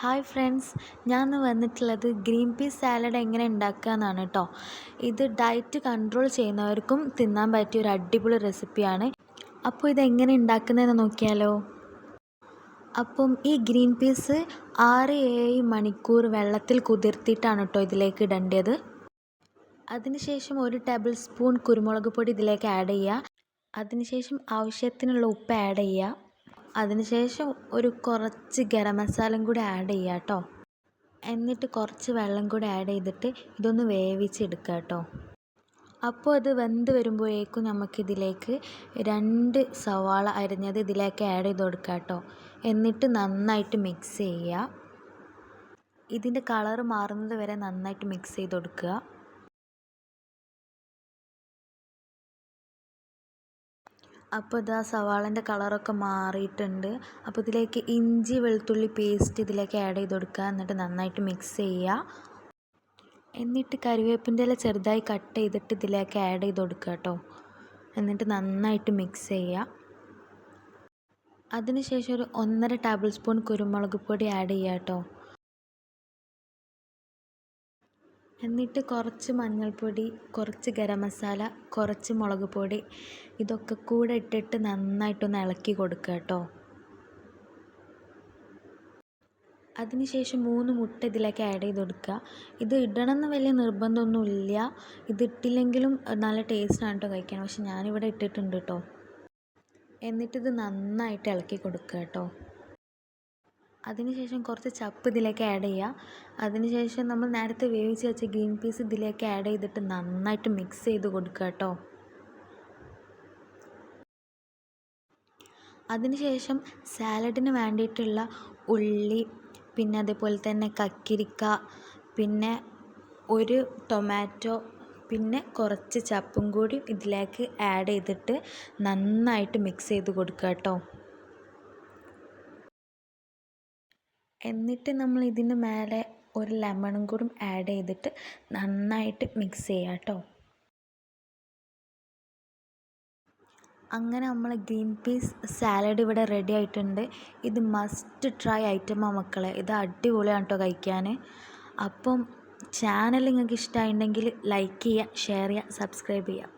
Hi friends ഞാൻ ഇന്ന് വന്നിട്ടുള്ളത് ഗ്രീൻ പീസ് സാലഡ് എങ്ങനെ ഉണ്ടാക്കുക എന്നാണ് കേട്ടോ ഇത് ഡയറ്റ് കൺട്രോൾ ചെയ്യുന്നവർക്കും തിന്നാൻ പറ്റിയ ഒരു അടിപൊളി റെസിപ്പിയാണ് അപ്പോൾ ഇതെങ്ങനെ ഉണ്ടാക്കുന്നതെന്ന് നോക്കിയാലോ. അപ്പം ഈ ഗ്രീൻ പീസ് ആറ് ഏഴ് മണിക്കൂർ വെള്ളത്തിൽ കുതിർത്തിയിട്ടാണ് കേട്ടോ ഇതിലേക്ക് ഇടേണ്ടത്. അതിനുശേഷം ഒരു ടേബിൾ സ്പൂൺ കുരുമുളക് പൊടി ഇതിലേക്ക് ആഡ് ചെയ്യുക. അതിനുശേഷം ആവശ്യത്തിനുള്ള ഉപ്പ് ആഡ് ചെയ്യുക. അതിനുശേഷം ഒരു കുറച്ച് ഗരം മസാലയും കൂടി ആഡ് ചെയ്യുക കേട്ടോ എന്നിട്ട് കുറച്ച് വെള്ളം കൂടി ആഡ് ചെയ്തിട്ട് ഇതൊന്ന് വേവിച്ചെടുക്കുക കേട്ടോ അപ്പോൾ അത് വെന്ത് വരുമ്പോഴേക്കും നമുക്കിതിലേക്ക് രണ്ട് സവാള അരിഞ്ഞത് ഇതിലേക്ക് ആഡ് ചെയ്ത് കൊടുക്കുക കേട്ടോ എന്നിട്ട് നന്നായിട്ട് മിക്സ് ചെയ്യുക ഇതിന്റെ കളറ് മാറുന്നത് വരെ നന്നായിട്ട് മിക്സ് ചെയ്ത് കൊടുക്കുക. അപ്പോൾ ഇതാ സവാളന്റെ കളറൊക്കെ മാറിയിട്ടുണ്ട്. അപ്പോൾ ഇതിലേക്ക് ഇഞ്ചി വെളുത്തുള്ളി പേസ്റ്റ് ഇതിലേക്ക് ആഡ് ചെയ്ത് കൊടുക്കുക. എന്നിട്ട് നന്നായിട്ട് മിക്സ് ചെയ്യുക. എന്നിട്ട് കറിവേപ്പിന്റെ ഇല ചെറുതായി കട്ട് ചെയ്തിട്ട് ഇതിലേക്ക് ആഡ് ചെയ്ത് കൊടുക്കുക കേട്ടോ എന്നിട്ട് നന്നായിട്ട് മിക്സ് ചെയ്യുക. അതിനുശേഷം ഒരു ഒന്നര ടേബിൾ സ്പൂൺ കുരുമുളക് പൊടി ആഡ് ചെയ്യുക കേട്ടോ എന്നിട്ട് കുറച്ച് മഞ്ഞൾപ്പൊടി കുറച്ച് ഗരം മസാല കുറച്ച് മുളക് പൊടി ഇതൊക്കെ കൂടെ ഇട്ടിട്ട് നന്നായിട്ടൊന്ന് ഇളക്കി കൊടുക്കുക കേട്ടോ. അതിനുശേഷം മൂന്ന് മുട്ട ഇതിലേക്ക് ആഡ് ചെയ്ത് കൊടുക്കുക. ഇത് ഇടണമെന്ന് വലിയ നിർബന്ധമൊന്നുമില്ല. ഇത് ഇട്ടില്ലെങ്കിലും നല്ല ടേസ്റ്റാണ് കേട്ടോ കഴിക്കാൻ. പക്ഷെ ഞാനിവിടെ ഇട്ടിട്ടുണ്ട് കേട്ടോ. എന്നിട്ടിത് നന്നായിട്ട് ഇളക്കി കൊടുക്കുക കേട്ടോ. അതിനുശേഷം കുറച്ച് ചപ്പ് ഇതിലേക്ക് ആഡ് ചെയ്യുക അതിനുശേഷം നമ്മൾ നേരത്തെ വേവിച്ച് വെച്ച ഗ്രീൻ പീസ് ഇതിലേക്ക് ആഡ് ചെയ്തിട്ട് നന്നായിട്ട് മിക്സ് ചെയ്ത് കൊടുക്കുക കേട്ടോ. അതിനുശേഷം സാലഡിന് വേണ്ടിയിട്ടുള്ള ഉള്ളി പിന്നെ അതേപോലെ തന്നെ കക്കിരിക്ക പിന്നെ ഒരു ടൊമാറ്റോ പിന്നെ കുറച്ച് ചപ്പും കൂടി ഇതിലേക്ക് ആഡ് ചെയ്തിട്ട് നന്നായിട്ട് മിക്സ് ചെയ്ത് കൊടുക്കുക കേട്ടോ. എന്നിട്ട് നമ്മൾ ഇതിന് മേലെ ഒരു ലെമണും കൂടി ആഡ് ചെയ്തിട്ട് നന്നായിട്ട് മിക്സ് ചെയ്യുക കേട്ടോ. അങ്ങനെ നമ്മൾ ഗ്രീൻ പീസ് സാലഡ് ഇവിടെ റെഡി ആയിട്ടുണ്ട്. ഇത് മസ്റ്റ് ട്രൈ ഐറ്റം ഐറ്റമാണ് മക്കളെ. ഇത് അടിപൊളിയാണ് കേട്ടോ കഴിക്കാൻ. അപ്പം ചാനൽ നിങ്ങൾക്ക് ഇഷ്ടമായിട്ടുണ്ടെങ്കിൽ ലൈക്ക് ചെയ്യുക ഷെയർ ചെയ്യുക സബ്സ്ക്രൈബ് ചെയ്യുക.